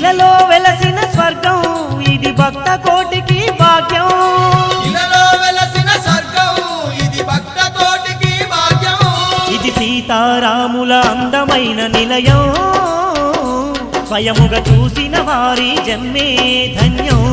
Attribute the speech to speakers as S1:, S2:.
S1: ఇలలో వెలసిన స్వర్గం ఇది భక్త కోటికి భాగ్యం.
S2: ఇలలో వెలసిన స్వర్గం ఇది భక్త కోటికి భాగ్యం.
S1: ఇది సీతారాముల అందమైన నిలయం. స్వయముగా చూసిన వారి జన్మే ధన్యం.